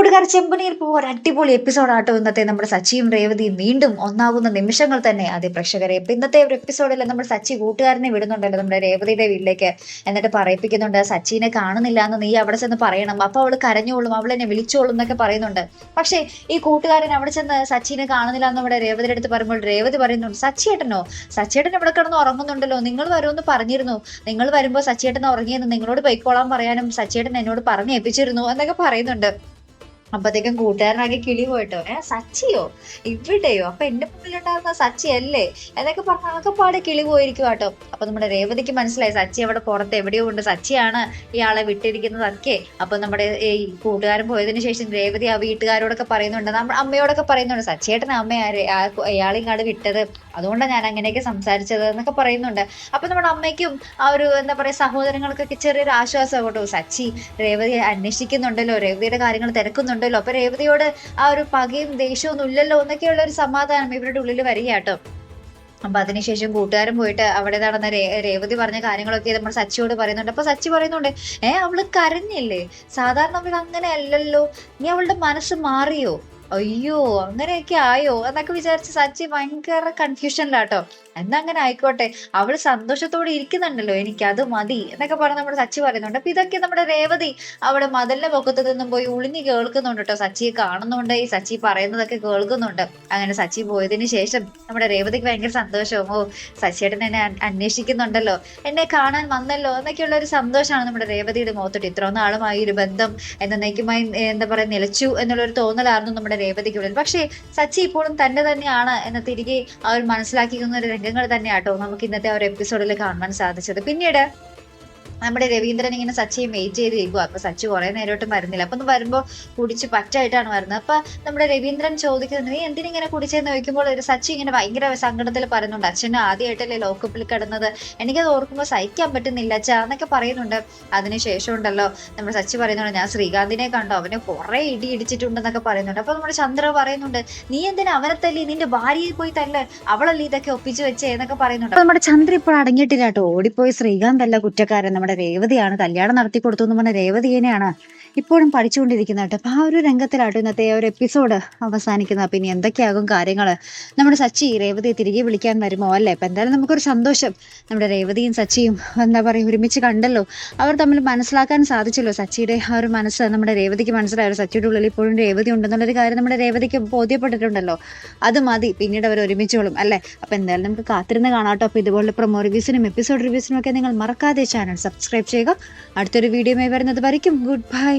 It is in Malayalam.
നമസ്കാരം ചെമ്പനീർ പൂ ഒരു അടിപൊളി എപ്പിസോഡ് ആട്ടോ ഇന്നത്തെ നമ്മുടെ സച്ചിയും രേവതിയും വീണ്ടും ഒന്നാകുന്ന നിമിഷങ്ങൾ തന്നെ. അതെ പ്രേക്ഷകരെ ഇപ്പൊ ഇന്നത്തെ ഒരു എപ്പിസോഡിൽ നമ്മുടെ സച്ചി കൂട്ടുകാരനെ വിടുന്നുണ്ടല്ലോ നമ്മുടെ രേവതിയുടെ വീട്ടിലേക്ക് എന്നിട്ട് പറയിപ്പിക്കുന്നുണ്ട്. സച്ചിനെ കാണുന്നില്ല എന്ന് നീ അവിടെ ചെന്ന് പറയണം. അപ്പൊ അവൾ കരഞ്ഞോളും അവൾ എന്നെ വിളിച്ചോളും എന്നൊക്കെ പറയുന്നുണ്ട്. പക്ഷേ ഈ കൂട്ടുകാരൻ അവിടെ ചെന്ന് സച്ചിനെ കാണുന്നില്ല എന്ന് നമ്മുടെ രേവതിയുടെ അടുത്ത് പറയുമ്പോൾ രേവതി പറയുന്നുണ്ട് സച്ചിയേട്ടനോ സച്ചിയേട്ടൻ ഇവിടെ കിടന്ന് ഉറങ്ങുന്നുണ്ടല്ലോ. നിങ്ങൾ വരുമെന്ന് പറഞ്ഞിരുന്നു. നിങ്ങൾ വരുമ്പോൾ സച്ചിയേട്ടൻ ഉറങ്ങിയെന്ന് നിങ്ങളോട് പൊയ്ക്കോളാൻ പറയാനും സച്ചിയേട്ടൻ എന്നോട് പറഞ്ഞേപ്പിച്ചിരുന്നു എന്നൊക്കെ പറയുന്നുണ്ട്. അപ്പത്തേക്കും കൂട്ടുകാരനാകെ കിളി പോയിട്ടോ. ഏ സച്ചിയോ? ഇവിടെയോ? അപ്പൊ എന്റെ മുന്നിലുണ്ടായിരുന്ന സച്ചി അല്ലേ? എന്നൊക്കെ പറഞ്ഞ ആകെപ്പാടെ കിളി പോയിരിക്കും കേട്ടോ. അപ്പൊ നമ്മുടെ രേവതിക്ക് മനസ്സിലായി സച്ചി അവിടെ പുറത്ത് എവിടെയോ ഉണ്ട്. സച്ചിയാണ് ഇയാളെ വിട്ടിരിക്കുന്നതൊക്കെ അപ്പൊ നമ്മുടെ ഈ കൂട്ടുകാരൻ പോയതിന് ശേഷം രേവതി ആ വീട്ടുകാരോടൊക്കെ പറയുന്നുണ്ട്. നമ്മുടെ അമ്മയോടൊക്കെ പറയുന്നുണ്ട് സച്ചിയേട്ടൻ അമ്മ ഇയാളെയും കാട് വിട്ടത്. അതുകൊണ്ടാണ് ഞാൻ അങ്ങനെയൊക്കെ സംസാരിച്ചത് എന്നൊക്കെ പറയുന്നുണ്ട്. അപ്പൊ നമ്മുടെ അമ്മയ്ക്കും ആ ഒരു എന്താ പറയാ സഹോദരങ്ങൾക്കൊക്കെ ചെറിയൊരു ആശ്വാസം കേട്ടോ സച്ചി രേവതി അന്വേഷിക്കുന്നുണ്ടല്ലോ രേവതിയുടെ കാര്യങ്ങൾ തിരക്കുന്നുണ്ടല്ലോ. അപ്പൊ രേവതിയോട് ആ ഒരു പകയും ദേഷ്യവും ഒന്നും ഇല്ലല്ലോ എന്നൊക്കെയുള്ള ഒരു സമാധാനം ഇവരുടെ ഉള്ളിൽ വരിക കേട്ടോ. അപ്പൊ അതിനുശേഷം കൂട്ടുകാരൻ പോയിട്ട് അവിടെ നടന്ന രേവതി പറഞ്ഞ കാര്യങ്ങളൊക്കെ നമ്മൾ സച്ചിയോട് പറയുന്നുണ്ട്. അപ്പൊ സച്ചി പറയുന്നുണ്ട് ഏ അവൾ കരഞ്ഞില്ലേ? സാധാരണ അവൾ അങ്ങനെ അല്ലല്ലോ. നീ അവളുടെ മനസ്സ് മാറിയോ? അയ്യോ അങ്ങനെയൊക്കെ ആയോ? എന്നൊക്കെ വിചാരിച്ച സച്ചി ഭയങ്കര കൺഫ്യൂഷനിലാട്ടോ എന്നാ അങ്ങനെ ആയിക്കോട്ടെ. അവൾ സന്തോഷത്തോടെ ഇരിക്കുന്നുണ്ടല്ലോ എനിക്ക് അത് മതി എന്നൊക്കെ പറഞ്ഞ് നമ്മുടെ സച്ചി പറയുന്നുണ്ട്. അപ്പൊ ഇതൊക്കെ നമ്മുടെ രേവതി അവിടെ മതിലിന്റെ പൊക്കത്ത് നിന്നും പോയി ഉളിഞ്ഞു കേൾക്കുന്നുണ്ട് കേട്ടോ. സച്ചിയെ കാണുന്നുണ്ട് ഈ സച്ചി പറയുന്നതൊക്കെ കേൾക്കുന്നുണ്ട്. അങ്ങനെ സച്ചി പോയതിന് ശേഷം നമ്മുടെ രേവതിക്ക് ഭയങ്കര സന്തോഷവും ഓ സച്ചിയേട്ടൻ എന്നെ അന്വേഷിക്കുന്നുണ്ടല്ലോ. എന്നെ കാണാൻ വന്നല്ലോ എന്നൊക്കെയുള്ള ഒരു സന്തോഷമാണ് നമ്മുടെ രേവതിയുടെ മുഖത്തോട്ട്. ഇത്ര നാളുമായി ഒരു ബന്ധം എന്നേക്കുമായി എന്താ പറയാ നിലച്ചു എന്നുള്ള ഒരു തോന്നലായിരുന്നു നമ്മുടെ രേവതിക്കുള്ളിൽ. പക്ഷേ സച്ചി ഇപ്പോഴും തന്നെ തന്നെയാണ് എന്ന് തിരികെ അവർ മനസ്സിലാക്കിക്കുന്ന രംഗങ്ങൾ തന്നെയാട്ടോ നമുക്ക് ഇന്നത്തെ ആ ഒരു എപ്പിസോഡിൽ കാണാൻ സാധിച്ചത്. പിന്നീട് നമ്മുടെ രവീന്ദ്രൻ ഇങ്ങനെ സച്ചിയും വെയിറ്റ് ചെയ്തിരിക്കുക അപ്പൊ സച്ചി കുറെ നേരമായിട്ടും വരുന്നില്ല അപ്പൊ ഒന്ന് വരുമ്പോ കുടിച്ച് പറ്റായിട്ടാണ് വരുന്നത് അപ്പൊ നമ്മുടെ രവീന്ദ്രൻ ചോദിക്കുന്നത് നീ എന്തിനിങ്ങനെ കുടിച്ചെന്ന്? ചോദിക്കുമ്പോൾ ഒരു സച്ചി ഇങ്ങനെ ഭയങ്കര സങ്കടത്തിൽ പറയുന്നുണ്ട് അച്ഛന് ആദ്യമായിട്ടല്ലേ ലോക്കപ്പിൽ കിടന്നത്? എനിക്കത് ഓർക്കുമ്പോൾ സഹിക്കാൻ പറ്റുന്നില്ല അച്ഛാ എന്നൊക്കെ പറയുന്നുണ്ട്. അതിനുശേഷം ഉണ്ടല്ലോ നമ്മുടെ സച്ചി പറയുന്നുണ്ട് ഞാൻ ശ്രീകാന്തിനെ കണ്ടു അവനെ കുറെ ഇടി ഇടിച്ചിട്ടുണ്ടെന്നൊക്കെ പറയുന്നുണ്ട്. അപ്പൊ നമ്മുടെ ചന്ദ്ര പറയുന്നുണ്ട് നീ എന്തിനാ അവനെ തല്ലി? നിന്റെ ഭാര്യയെ പോയി തല്ല. അവളല്ലേ ഇതൊക്കെ ഒപ്പിച്ചു വെച്ചേ എന്നൊക്കെ പറയുന്നുണ്ട്. നമ്മുടെ ചന്ദ്ര ഇപ്പോൾ അടങ്ങിയിട്ടില്ല കേട്ടോ. ഓടിപ്പോയി ശ്രീകാന്ത് അല്ല കുറ്റക്കാരൻ. നമ്മുടെ രേവതിയാണ്. കല്യാണം നടത്തി കൊടുത്തു എന്ന് പറഞ്ഞ രേവതിയെയാണ് ഇപ്പോഴും പഠിച്ചുകൊണ്ടിരിക്കുന്നത് കേട്ടോ. അപ്പൊ ആ ഒരു രംഗത്തിലാട്ടോ ഇന്നത്തെ ഒരു എപ്പിസോഡ് അവസാനിക്കുന്നത്. പിന്നെ എന്തൊക്കെയാകും കാര്യങ്ങൾ നമ്മുടെ സച്ചി രേവതിയെ തിരികെ വിളിക്കാൻ വരുമോ അല്ലേ? അപ്പൊ എന്തായാലും നമുക്കൊരു സന്തോഷം. നമ്മുടെ രേവതിയും സച്ചിയും എന്താ പറയുക ഒരുമിച്ച് കണ്ടല്ലോ. അവർ തമ്മിൽ മനസ്സിലാക്കാൻ സാധിച്ചല്ലോ സച്ചിയുടെ ആ ഒരു മനസ്സ്. നമ്മുടെ രേവതിക്ക് മനസ്സിലായല്ലോ സച്ചിയുടെ ഉള്ളിൽ ഇപ്പോഴും രേവതി ഉണ്ടെന്നുള്ളൊരു കാര്യം നമ്മുടെ രേവതിക്ക് ബോധ്യപ്പെട്ടിട്ടുണ്ടല്ലോ. അത് മതി. പിന്നീട് അവർ ഒരുമിച്ചോളും അല്ലേ? അപ്പൊ എന്തായാലും നമുക്ക് കാത്തിരുന്ന് കാണാട്ടോ അപ്പൊ ഇതുപോലെ പ്രൊമോ റിവ്യൂസിനും എപ്പിസോഡ് റിവ്യൂസിനും ഒക്കെ നിങ്ങൾ മറക്കാതെ ചാനൽ സബ്സ്ക്രൈബ് ചെയ്യുക. അടുത്തൊരു വീഡിയോയുമായി വരുന്നത് വരയ്ക്കും. Good bye